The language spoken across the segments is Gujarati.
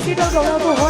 非常搞笑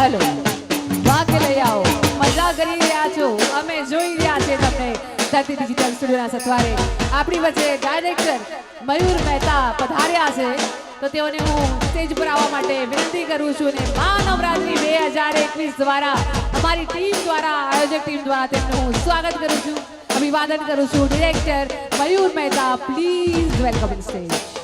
હેલો. ભાગ લઈ આવો. મજા કરી રહ્યા છો. અમે જોઈ રહ્યા છે તમને ધરતી ડિજિટલ સ્ટુડિયોના સથવારે. આપણી વચ્ચે ડાયરેક્ટર મયુર મહેતા પધાર્યા છે. તો તેઓને હું સ્ટેજ પર આવવા માટે વિનંતી કરું છું અને મહાનવરાત્રિ બે હજાર એકવીસ દ્વારા અમારી ટીમ દ્વારા, આયોજક ટીમ દ્વારા તેમનું હું સ્વાગત કરું છું. અભિવાદન કરું છું. Director Mayur Mehta please welcome stage